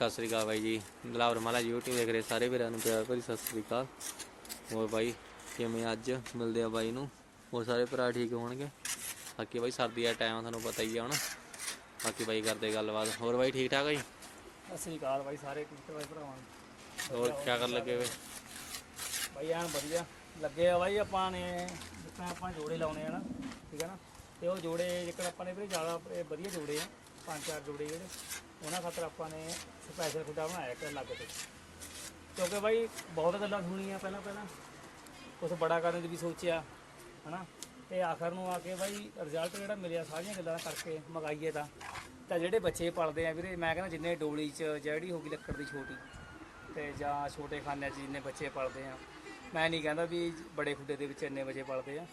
ਸਤਿ ਸ੍ਰੀ ਅਕਾਲ ਬਾਈ ਜੀ। ਦਲਾਵਰ ਮਾਲਾ YouTube ਦੇਖ ਰਹੇ ਸਾਰੇ ਵੀਰਾਂ ਨੂੰ ਪਿਆਰ ਭਰੀ ਸਤਿ ਸ੍ਰੀ ਅਕਾਲ। ਹੋਰ ਬਾਈ ਕਿਵੇਂ ਅੱਜ ਮਿਲਦੇ ਆ ਬਾਈ ਨੂੰ? ਹੋਰ ਸਾਰੇ ਭਰਾ ਠੀਕ ਹੋਣਗੇ? ਬਾਕੀ ਬਾਈ ਸਰਦੀ ਦਾ ਟਾਈਮ ਤੁਹਾਨੂੰ ਪਤਾ ਹੀ ਆ ਹੁਣ। ਬਾਕੀ ਬਾਈ ਕਰਦੇ ਗੱਲਬਾਤ। ਹੋਰ ਬਾਈ ਠੀਕ ਠਾਕ ਆ ਜੀ? ਸਤਿ ਸ੍ਰੀ ਅਕਾਲ ਬਾਈ ਸਾਰੇ ਕਿਤੇ ਬਾਈ ਭਰਾਵਾਂ ਨੂੰ ਹੋਰ ਕੀ ਕਰਨ ਲੱਗੇ ਵੇ? ਬਾਈ ਐਨ ਵਧੀਆ। ਲੱਗੇ ਆ ਬਾਈ ਆਪਾਂ ਨੇ ਜਿੱਦਾਂ ਆਪਾਂ ਜੋੜੇ ਲਾਉਣੇ ਆ ਨਾ ਠੀਕ ਹੈ ਨਾ? ਤੇ ਉਹ ਜੋੜੇ ਜੇਕਰ ਆਪਾਂ ਨੇ ਵੀਰੇ ਜ਼ਿਆਦਾ ਇਹ ਵਧੀਆ ਜੋੜੇ ਆ। ਪੰਜ ਚਾਰ ਜੋੜੇ ਜਿਹੜੇ, ਉਹਨਾਂ ਖਾਤਰ ਆਪਾਂ ਨੇ ਸਪੈਸ਼ਲ ਖੁੱਡਾ ਬਣਾਇਆ ਇੱਕ ਅਲੱਗ 'ਤੇ। ਕਿਉਂਕਿ ਬਾਈ ਬਹੁਤ ਗੱਲਾਂ ਸੁਣੀਆਂ ਪਹਿਲਾਂ ਪਹਿਲਾਂ। ਕੁਝ ਬੜਾ ਕਰਨ ਦੀ ਵੀ ਸੋਚਿਆ, ਹਨਾ? ਤੇ ਆਖਰ ਨੂੰ ਆ ਕੇ ਬਾਈ ਰਿਜ਼ਲਟ ਜਿਹੜਾ ਮਿਲਿਆ, ਸਾਰੀਆਂ ਗੱਲਾਂ ਕਰਕੇ ਮਗਾਈਏ ਤਾਂ। ਤਾਂ ਜਿਹੜੇ ਬੱਚੇ ਪਲਦੇ ਆ ਵੀਰੇ, ਮੈਂ ਕਹਿੰਦਾ ਜਿੰਨੇ ਡੋਲੀ 'ਚ ਜਿਹੜੀ ਹੋ ਗਈ ਲੱਕੜ ਦੀ ਛੋਟੀ, ਤੇ ਜਾਂ ਛੋਟੇ ਖਾਨਿਆਂ 'ਚ ਜਿੰਨੇ ਬੱਚੇ ਪਲਦੇ ਆ। ਮੈਂ ਨਹੀਂ ਕਹਿੰਦਾ ਵੀ ਬੜੇ ਖੁੱਡੇ ਦੇ ਵਿੱਚ ਇੰਨੇ ਬੱਚੇ ਪਲਦੇ ਆ।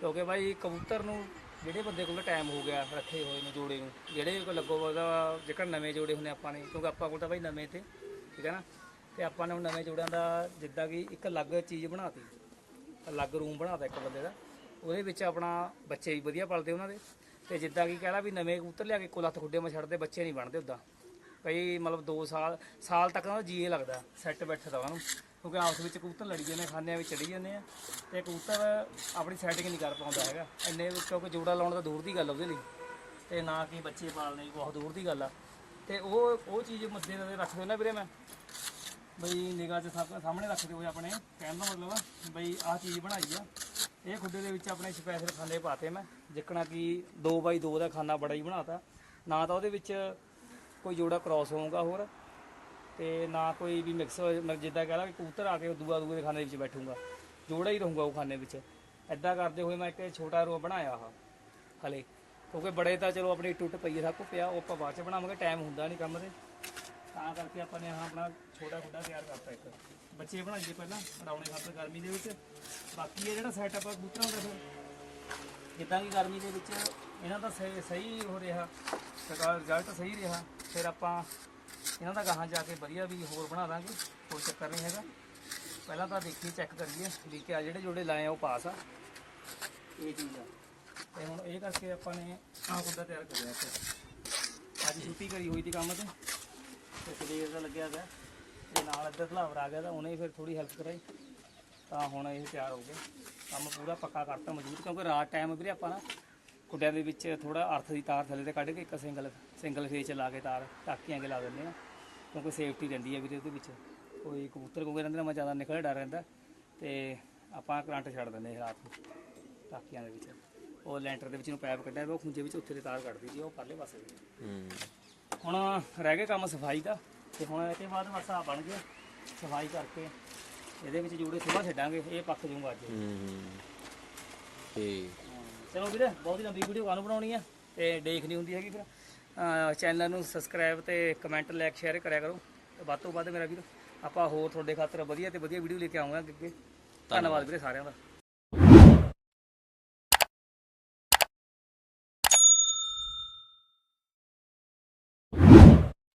ਕਿਉਂਕਿ ਬਾਈ ਕਬੂਤਰ ਨੂੰ ਜਿਹੜੇ ਬੰਦੇ ਕੋਲ ਟਾਈਮ ਹੋ ਗਿਆ, ਰੱਖੇ ਹੋਏ ਨੂੰ ਜੋੜੇ ਨੂੰ, ਜਿਹੜੇ ਕੋਲ ਲੱਗੋ ਉਹਦਾ ਜੇਕਰ ਨਵੇਂ ਜੋੜੇ ਹੁੰਦੇ ਆਪਾਂ ਨੇ, ਕਿਉਂਕਿ ਆਪਾਂ ਕੋਲ ਤਾਂ ਭਾਈ ਨਵੇਂ ਤੇ, ਠੀਕ ਹੈ ਨਾ? ਤੇ ਆਪਾਂ ਨੇ ਹੁਣ ਨਵੇਂ ਜੋੜਿਆਂ ਦਾ ਜਿੱਦਾਂ ਕਿ ਇੱਕ ਅਲੱਗ ਚੀਜ਼ ਬਣਾਤੀ, ਅਲੱਗ ਰੂਮ ਬਣਾਤਾ ਇੱਕ ਬੰਦੇ ਦਾ, ਉਹਦੇ ਵਿੱਚ ਆਪਣਾ ਬੱਚੇ ਵੀ ਵਧੀਆ ਪਲਦੇ ਉਹਨਾਂ ਦੇ, ਤੇ ਜਿੱਦਾਂ ਕਿ ਕਹਿ ਲਾ ਵੀ ਨਵੇਂ ਕਬੂਤਰ ਲਿਆ ਕੇ ਕੋਲ ਹੱਥ ਖੁੱਡੇ ਮੇ ਛੱਡਦੇ, ਬੱਚੇ ਨਹੀਂ ਬਣਦੇ ਉਦਾਂ ਕਈ ਮਤਲਬ 2 ਸਾਲ ਸਾਲ ਤੱਕ ਦਾ ਜੀਏ ਲੱਗਦਾ ਸੈੱਟ ਬੈਠਦਾ ਉਹਨੂੰ ਕਿਉਂਕਿ ਆਪਸ ਵਿੱਚ ਕਬੂਤਰ ਲੜੀ ਜਾਂਦੇ, ਖਾਨਿਆਂ ਵਿੱਚ ਚੜੀ ਜਾਂਦੇ ਆ। ਤੇ ਕਬੂਤਰ ਆਪਣੀ ਸੈਟਿੰਗ ਨਹੀਂ ਕਰ ਪਾਉਂਦਾ ਹੈਗਾ। ਇੰਨੇ ਕਿਉਂਕਿ ਜੋੜਾ ਲਾਉਣ ਤਾਂ ਦੂਰ ਦੀ ਗੱਲ ਉਹਦੇ ਲਈ। ਤੇ ਨਾ ਕਿ ਬੱਚੇ ਪਾਲਣੇ ਵੀ ਬਹੁਤ ਦੂਰ ਦੀ ਗੱਲ ਆ। ਤੇ ਉਹ ਉਹ ਚੀਜ਼ ਮੱਦੇ ਨਜ਼ਰ ਰੱਖਦੇ ਨਾ ਵੀਰੇ ਮੈਂ। ਬਈ ਨਿਗਾਹ 'ਚ ਸਾਹਮਣੇ ਰੱਖਦੇ ਹੋਏ ਆਪਣੇ। ਕਹਿਣ ਦਾ ਮਤਲਬ ਆ, ਬਈ ਆਹ ਚੀਜ਼ ਬਣਾਈ ਆ। ਇਹ ਖੁੱਡੇ ਦੇ ਵਿੱਚ ਆਪਣੇ ਸਪੈਸ਼ਲ ਖਾਨੇ ਪਾਤੇ ਮੈਂ। ਜਿੱਕਣਾ ਕਿ 2x2 ਦਾ ਖਾਨਾ ਬੜਾ ਹੀ ਬਣਾਤਾ। ਨਾ ਤਾਂ ਉਹਦੇ ਵਿੱਚ ਕੋਈ ਜੋੜਾ ਕ੍ਰਾਸ ਹੋਊਗਾ ਹੋਰ, ਤੇ ਨਾ ਕੋਈ ਵੀ ਮਿਕਸ ਜਿੱਦਾਂ ਕਹਿ ਲਾ ਕਿ ਕਬੂਤਰ ਆ ਕੇ ਦੂਆ ਦੂਏ ਦੇ ਖਾਨੇ ਵਿੱਚ ਬੈਠੂਗਾ, ਜੋੜਾ ਹੀ ਰਹੂਗਾ ਉਹ ਖਾਨੇ ਵਿੱਚ। ਐਦਾਂ ਕਰਦੇ ਹੋਏ ਮੈਂ ਇੱਕ ਛੋਟਾ ਰੋ ਬਣਾਇਆ ਆ ਹਲੇ। ਕਿਉਂਕਿ ਬੜੇ ਤਾਂ ਚਲੋ ਆਪਣੀ ਟੁੱਟ ਪਈ ਹੈ ਸਭ ਕੁਝ ਪਿਆ, ਉਹ ਆਪਾਂ ਬਾਅਦ ਚ ਬਣਾਵਾਂਗੇ ਟਾਈਮ ਹੁੰਦਾ ਨਹੀਂ ਕੰਮ ਦੇ ਤਾਂ ਕਰਕੇ ਆਪਾਂ ਨੇ ਆਹ ਆਪਣਾ ਛੋਟਾ ਖੁੱਡਾ ਤਿਆਰ ਕਰਤਾ ਇੱਕ। ਬੱਚੇ ਬਣਾਈਏ ਪਹਿਲਾਂ, ਬਣਾਉਣੇ ਖਾਤਰ ਗਰਮੀ ਦੇ ਵਿੱਚ। ਬਾਕੀ ਇਹ ਜਿਹੜਾ ਸੈਟਅਪ ਆ ਕਬੂਤਰਾਂ ਦਾ ਫਿਰ, ਜਿੱਦਾਂ ਕਿ ਗਰਮੀ ਦੇ ਵਿੱਚ ਇਹਨਾਂ ਦਾ ਸਹੀ ਸਹੀ ਹੋ ਰਿਹਾ ਸਰਕਾਰ ਰਿਜ਼ਲਟ ਸਹੀ ਰਿਹਾ ਫਿਰ ਆਪਾਂ ਇਹਨਾਂ ਦਾ ਗਾਹਾਂ ਜਾ ਕੇ ਵਧੀਆ ਵੀ ਹੋਰ ਬਣਾ ਦਾਂਗੇ ਕੋਈ ਚੱਕਰ ਨਹੀਂ ਹੈਗਾ। ਪਹਿਲਾਂ ਤਾਂ ਦੇਖੀਏ ਚੈੱਕ ਕਰੀਏ ਵੀ ਕਿ ਆ ਜਿਹੜੇ ਜੋੜੇ ਲਾਏ ਆ ਉਹ ਪਾਸ ਆ। ਇਹ ਚੀਜ਼ ਆ। ਤੇ ਹੁਣ ਇਹ ਕਰਕੇ ਆਪਾਂ ਨੇ ਆਹ ਖੁੱਡਾ ਤਿਆਰ ਕਰਿਆ ਇੱਥੇ। ਅੱਜ ਛੁੱਟੀ ਕਰੀ ਹੋਈ ਸੀ ਕੰਮ ਤੇ। ਤੇ ਸਵੇਰ ਦਾ ਲੱਗਿਆ ਗਿਆ ਤੇ ਨਾਲ ਇੱਧਰ ਭਲਾਵਰ ਆ ਗਿਆ ਤਾਂ ਉਹਨੇ ਫਿਰ ਥੋੜੀ ਹੈਲਪ ਕਰਾਈ। ਤਾਂ ਹੁਣ ਇਹ ਤਿਆਰ ਹੋ ਗਏ। ਕੰਮ ਪੂਰਾ ਪੱਕਾ ਕਰਤਾ ਮਜ਼ਬੂਤ ਕਿਉਂਕਿ ਰਾਤ ਟਾਈਮ ਵੀਰੇ ਆਪਾਂ ਨਾ ਕੁੱਡਿਆਂ ਦੇ ਵਿੱਚ ਥੋੜਾ ਅਰਥ ਦੀ ਤਾਰ ਥੱਲੇ ਤੇ ਕੱਢ ਕੇ ਇੱਕ ਸਿੰਗਲ ਸਿੰਗਲ ਫੇਸ ਚ ਲਾ ਕੇ ਤਾਰ ਟਾਕੀਆਂ ਕੇ ਲਾ ਦਿੰਦੇ ਆ। ਕਿਉਂਕਿ ਸੇਫਟੀ ਰਹਿੰਦੀ ਹੈ ਵੀਰੇ ਉਹਦੇ ਵਿੱਚ। ਕੋਈ ਕਬੂਤਰ ਕੋਗੇ ਰਹਿੰਦੇ ਨਾ ਜ਼ਿਆਦਾ ਨਿਕਲੇ ਡਰ ਰਹਿੰਦਾ। ਤੇ ਆਪਾਂ ਕਰੰਟ ਛੱਡ ਦਿੰਦੇ ਰਾਤ ਨੂੰ ਟਾਕੀਆਂ ਦੇ ਵਿੱਚ। ਉਹ ਲੈਂਟਰ ਦੇ ਵਿੱਚ ਨੂੰ ਪਾਈਪ ਕੱਢਿਆ ਹੋਇਆ, ਉਹ ਖੁੰਝੇ ਵਿੱਚ ਉੱਥੇ ਦੀ ਤਾਰ ਕੱਢਦੀ ਜੀ ਉਹ ਪਰਲੇ ਪਾਸੇ ਦੀ। ਹੁਣ ਰਹਿ ਗਿਆ ਕੰਮ ਸਫ਼ਾਈ ਦਾ ਤੇ ਹੁਣ ਇਹ ਤੋਂ ਬਾਅਦ ਬਸ ਆ ਬਣ ਗਿਆ। ਸਫ਼ਾਈ ਕਰਕੇ ਇਹਦੇ ਵਿੱਚ ਜੂੜੇ ਸੁਬਾਹ ਛੱਡਾਂਗੇ ਇਹ ਪੱਕ ਜੂਗਾ ਅੱਜ। ਹੂੰ ਚਲੋ ਵੀਰੇ ਬਹੁਤ ਹੀ ਲੰਬੀ ਵੀਡੀਓ ਕਾਹਨੂੰ ਬਣਾਉਣੀ ਆ ਤੇ ਦੇਖਣੀ ਹੁੰਦੀ ਹੈਗੀ ਫਿਰ। ਚੈਨਲ ਨੂੰ ਸਬਸਕ੍ਰਾਈਬ ਤੇ ਕਮੈਂਟ ਲਾਈਕ ਸ਼ੇਅਰ ਕਰਿਆ ਕਰੋ। ਵੱਧ ਤੋਂ ਵੱਧ ਮੇਰਾ ਵੀਰ ਆਪਾਂ ਹੋਰ ਤੁਹਾਡੇ ਖਾਤਰ ਵਧੀਆ ਤੇ ਵਧੀਆ ਵੀਡੀਓ ਲੈ ਕੇ ਆਉਂਗਾ ਅੱਗੇ ਧੰਨਵਾਦ। ਵੀਰੇ ਸਾਰਿਆਂ ਦਾ।